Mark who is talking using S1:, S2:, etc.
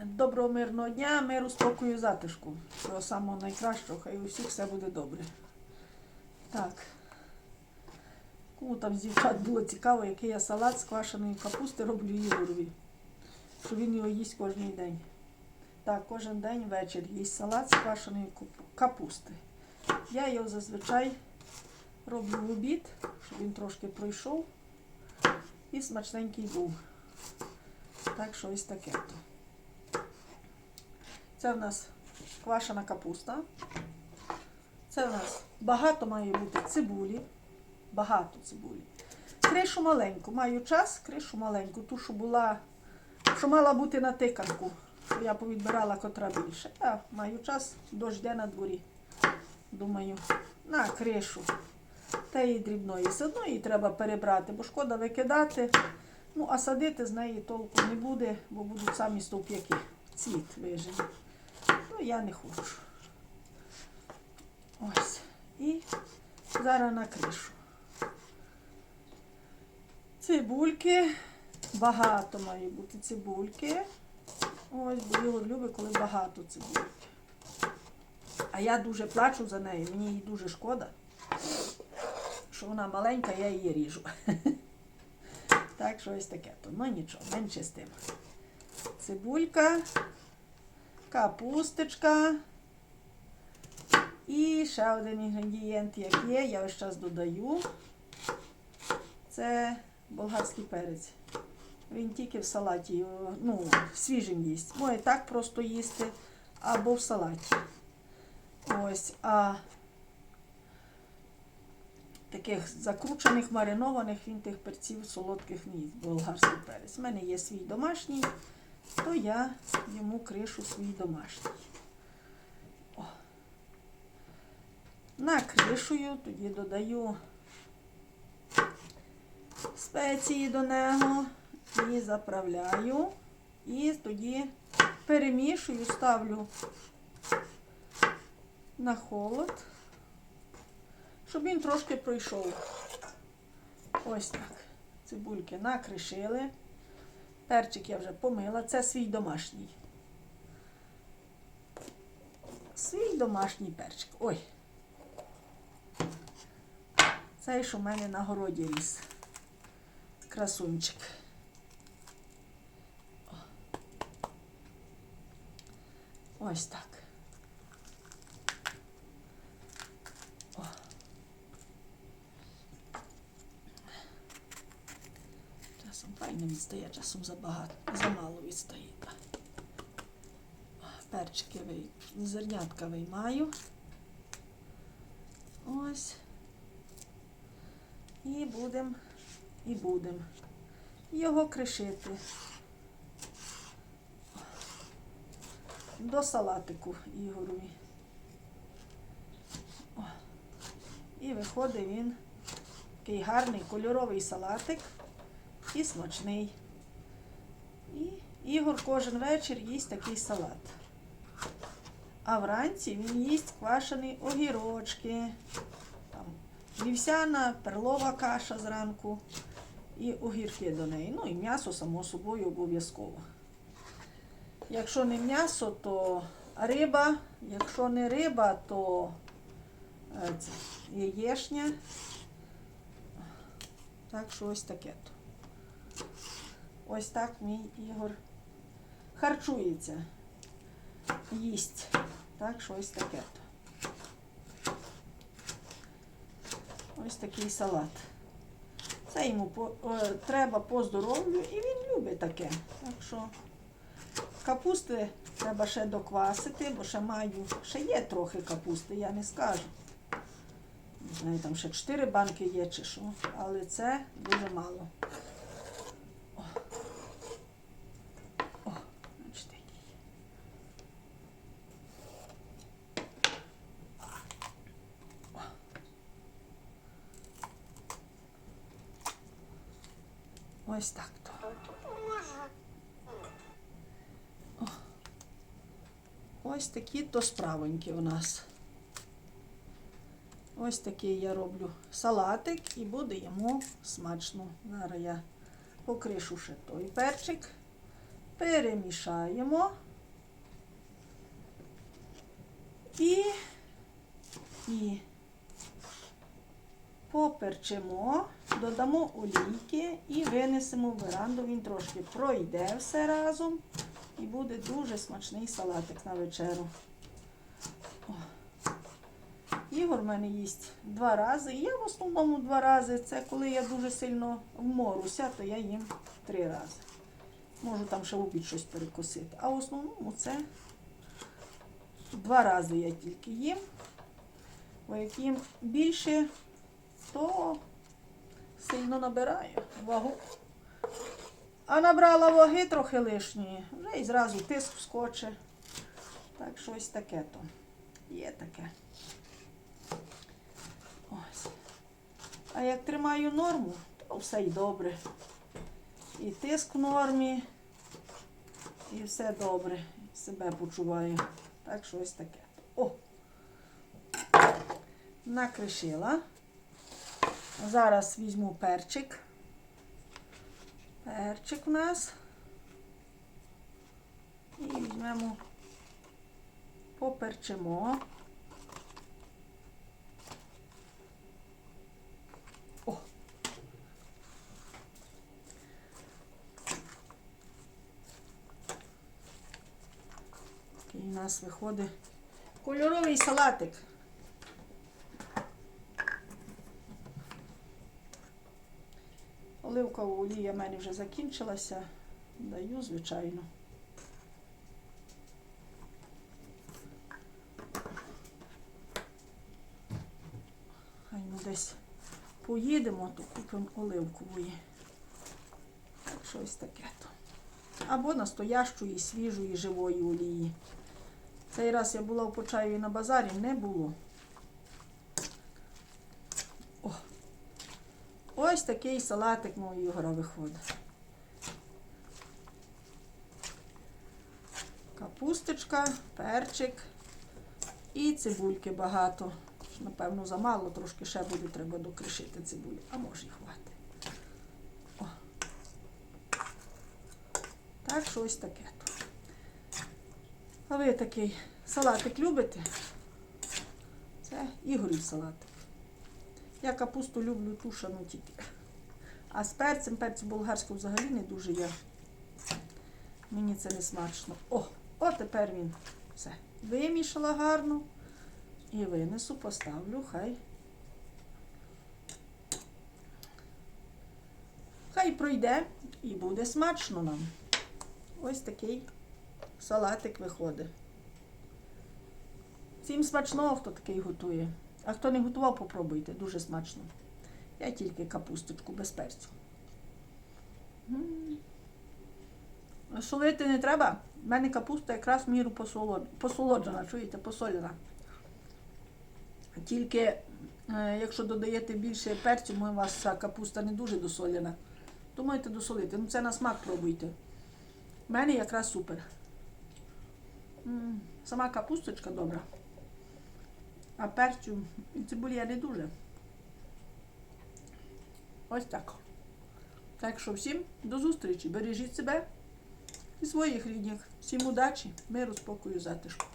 S1: Доброго мирного дня, миру, спокою, затишку. Всього самого найкращого, хай у всіх все буде добре. Так. Кому там з дівчат було цікаво, який я салат з квашеної капусти роблю Ігорові. Що він його їсть кожен день. Так, кожен день ввечері їсть салат з квашеної капусти. Я його зазвичай роблю в обід, щоб він трошки пройшов і смачненький був. Так що ось таке. то. Це в нас квашена капуста. Це в нас багато має бути цибулі. Багато цибулі. Кришу маленьку. Маю час, кришу маленьку. Ту, що була, що мала бути на тиканку. Я повідбирала котра більше. Я маю час, дощ на дворі. Думаю, на кришу. Та і дрібної. Все її треба перебрати, бо шкода викидати. Ну, а садити з неї толку не буде, бо будуть самі стовп'яки. Цвіт вижені. Ну, я не хочу. Ось. І зараз на кришу. Цибульки. Багато має бути цибульки. Ось, бо Ігор любить, коли багато цибульки. А я дуже плачу за нею, мені її дуже шкода, що вона маленька, я її ріжу. Так що ось таке. То, ну нічого, менше з тим. Цибулька, капусточка. І ще один інгредієнт, як є, я весь час додаю. Це болгарський перець. Він тільки в салаті, ну, свіжим їсть. Може так просто їсти або в салаті. Ось, а таких закручених, маринованих він тих перців солодких не їсть, болгарський перець. У мене є свій домашній, то я йому кришу свій домашній. О. Накришую, тоді додаю спеції до нього і заправляю. І тоді перемішую, ставлю на холод, щоб він трошки пройшов. Ось так. Цибульки накришили. Перчик я вже помила. Це свій домашній. Свій домашній перчик. Ой. Цей, що в мене на городі ріс. Красунчик. Ось так. О. Часом файно відстає, часом забагато, замало відстає. Перчики вий, зернятка виймаю. Ось. І будемо, і будемо його кришити. До салатику Ігорові. І виходить він такий гарний кольоровий салатик і смачний. І Ігор кожен вечір їсть такий салат. А вранці він їсть квашені огірочки, там, вівсяна, перлова каша зранку і огірки до неї. Ну і м'ясо, само собою, обов'язково. Якщо не м'ясо, то риба. Якщо не риба, то е, яєшня. Так що ось таке то. Ось так мій Ігор харчується. Їсть. Так що ось таке. Ось такий салат. Це йому по, е, треба по здоров'ю і він любить таке. Так що капусти треба ще доквасити, бо ще маю, ще є трохи капусти, я не скажу. Не знаю, там ще 4 банки є чи що, але це дуже мало. Ось так то. Ось такі то справоньки у нас. Ось такий я роблю салатик і буде йому смачно. Зараз я покришу ще той перчик. Перемішаємо і і поперчимо додамо олійки і винесемо в веранду. Він трошки пройде все разом. І буде дуже смачний салатик на вечеру. Ігор в мене їсть два рази. І Я в основному два рази. Це коли я дуже сильно вморуся, то я їм три рази. Можу там ще обід щось перекусити. А в основному це два рази я тільки їм. Бо як їм більше, то сильно набираю вагу. А набрала ваги трохи лишньої, вже і зразу тиск вскоче. Так, щось таке то. Є таке. Ось. А як тримаю норму, то все й добре. І тиск в нормі, і все добре. Себе почуваю. Так, щось таке. О! Накришила. Зараз візьму перчик. Перчик у нас. І візьмемо, поперчимо. О! Такий у нас виходить кольоровий салатик. Оливкова олія в мене вже закінчилася. Даю, звичайно. Хай ми десь поїдемо, то купимо оливкової. Щось таке то. Або настоящої, свіжої, живої олії. Цей раз я була в Почаєві на базарі, не було. О! Ось такий салатик мого Ігора виходить. Капусточка, перчик і цибульки багато. Напевно, замало, трошки ще буде треба докришити цибулю, а може і хватить. О. Так, щось таке тут. А ви такий салатик любите? Це Ігорів салатик. Я капусту люблю тушану тільки. А з перцем, перцю болгарського взагалі не дуже я. Мені це не смачно. О, о, тепер він все. Вимішала гарно. І винесу, поставлю, хай. Хай пройде і буде смачно нам. Ось такий салатик виходить. Всім смачного, хто такий готує. А хто не готував, попробуйте. Дуже смачно. Я тільки капусточку без перцю. Солити не треба. У мене капуста якраз в міру посолоджена, чуєте, посолена. Тільки, е, якщо додаєте більше перцю, у вас ця капуста не дуже досолена, то можете досолити. Ну це на смак пробуйте. У мене якраз супер. Сама капусточка добра. А перцю і цибулі я не дуже. Ось так. Так що всім до зустрічі. Бережіть себе і своїх рідних. Всім удачі, миру, спокою, затишку.